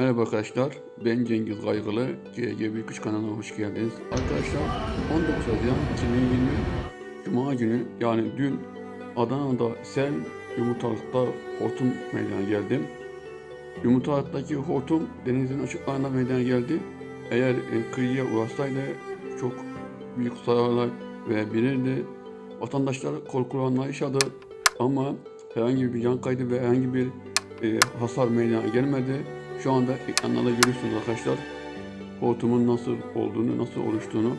Merhaba arkadaşlar, ben Cengiz Kaygılı, GG Büyük kanalına hoş geldiniz. Arkadaşlar 19 Haziran 2020 Cuma günü yani dün Adana'da sel yumurtalıkta hortum meydana geldi. Yumurtalıktaki hortum denizin açıklarında meydana geldi. Eğer e, kıyıya ulaşsaydı çok büyük zararlar verebilirdi. Vatandaşlar korkulanlar yaşadı ama herhangi bir can kaydı ve herhangi bir e, hasar meydana gelmedi. Şu anda ekranlarda görüyorsunuz arkadaşlar hortumun nasıl olduğunu, nasıl oluştuğunu.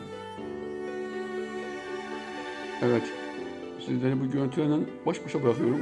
Evet, sizleri bu görüntülerle baş başa bırakıyorum.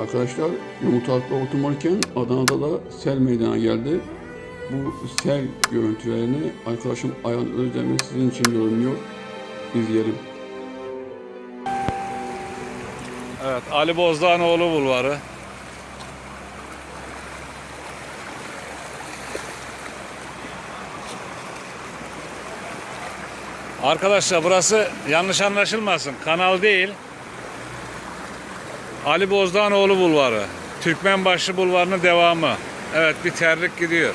Arkadaşlar yumurtalıkta otururken Adana'da da sel meydana geldi. Bu sel görüntülerini arkadaşım Ayhan Özdemir sizin için yorumluyor. İzleyelim. Evet, Ali Bozdağanoğlu Bulvarı. Arkadaşlar burası yanlış anlaşılmasın. Kanal değil. Ali Bozdağanoğlu Bulvarı. Türkmenbaşı Bulvarı'nın devamı. Evet bir terlik gidiyor.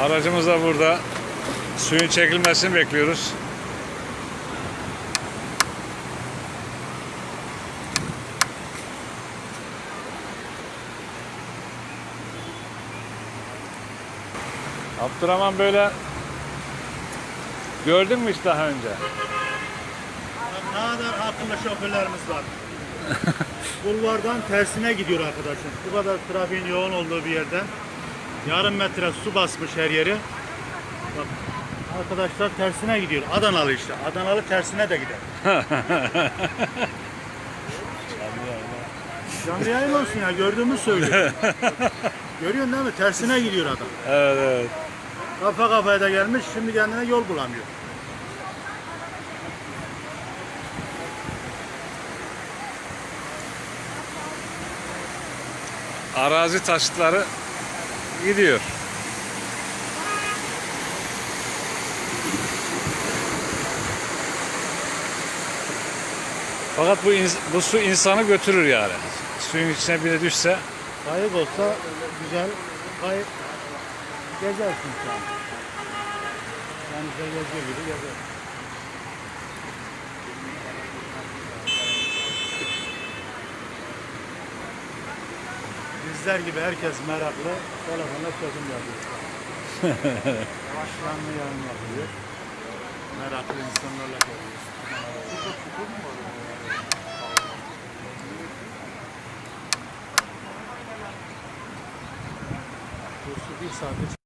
Aracımız da burada. Suyun çekilmesini bekliyoruz. Abdurrahman böyle gördün mü hiç daha önce? Ne kadar akıllı şoförlerimiz var. Bulvardan tersine gidiyor arkadaşım. Bu kadar trafiğin yoğun olduğu bir yerden. Yarım metre su basmış her yeri. Bak arkadaşlar tersine gidiyor. Adanalı işte. Adanalı tersine de gider. Canlı yayın olsun ya gördüğümü söylüyorum. Görüyorsun değil mi? Tersine gidiyor adam. Evet evet. Kafa kafaya da gelmiş şimdi kendine yol bulamıyor. Arazi taşıtları gidiyor. Fakat bu bu su insanı götürür yani. Suyun içine bile düşse Kayık olsa güzel kayık gezersin sen. Denize geziyor gibi gezer. Bizler gibi herkes meraklı. Telefonla çözüm yapıyor. Canlı yayın yapıyor. Meraklı insanlarla görüyoruz. Bir saattir